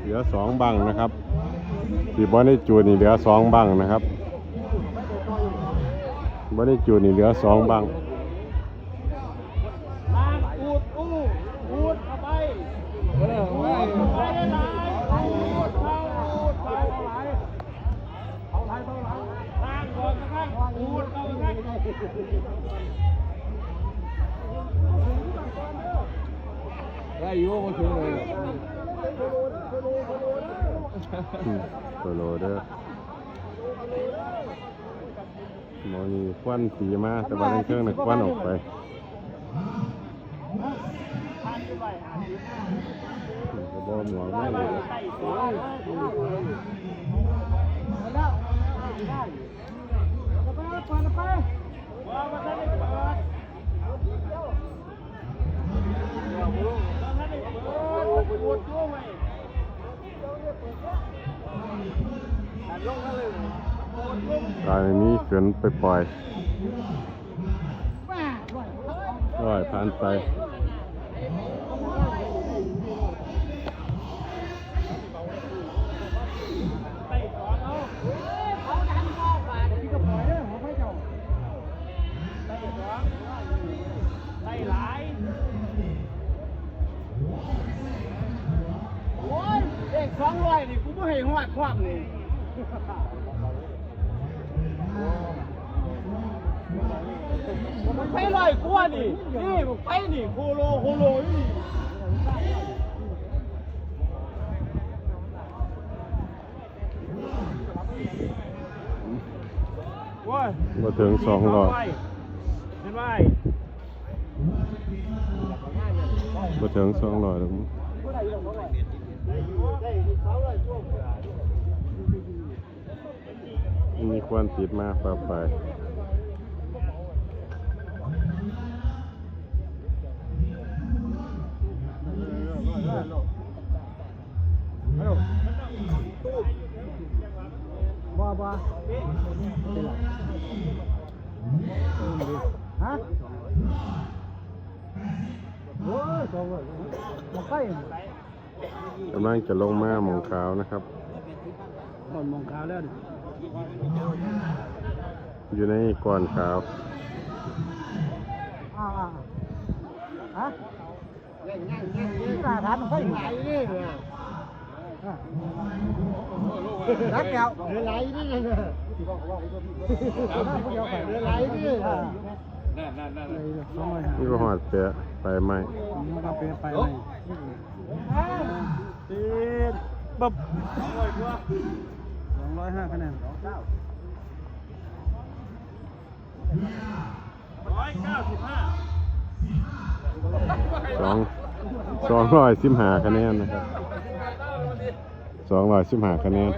เหลือสองบังนะครับที่บอได้จูดนี่เหลือสองบังนะครับบอได้จูดนี่เหลือสองบัง ไปเออไว้ไปได้หลายอูดเข้าอูดเข้าไหลเอาไหลเข้าไหลล่างก่อนนะครับอูดเข้านะครับได้อยู่มาถึงเลยอืมตัวโลเด้อหมอนี่ควันสีมาแต่ว่าในเครื่องน่ะควันออกไปอืมก็บ่หมวกไม่เลยใส่ตัวว่ามันจะได้เปิ ลายนี้เกินไปปล่อยร้อยผ่านไปส่สองเอาเขาดันเข้าป่าเดี๋ยวพี่ก็ปล่อยเด้อหัวไหลโอ้ยเด็กสองร้อยนี่กูไม่ให้หอดความนี่ มันไปลอยกว่านี่นี่มันไปนี่โคโลโคโลนี่ว้ายมาถึงสองร้อยเห็นไหมมาถึงสองร้อยแล้ว มีควันติดมาปะไปบ้าบ้าฮะโอ้ยสองร้อยมาใกล้กำลังจะลงมาหมองขาวนะครับหมดมองขาวแล้วดิ อยู่ในก้อนขาวอ่าฮะที่ตาทานมันก็อยู่ไหนนี่รักแก้วเรือไหลนี่เรือไหลนี่นั่นนั่นนั่นสองร้อยนี่ก็หอดเปะไปไหมมันก็เป็นไปเลยติดบับ สองร้อยกว่าสองร้อยห้าคะแนนร้อยเก้าสิบห้าสองสองร้อยสิบห้าคะแนนนะครับสองร้อยสิบห้าคะแนน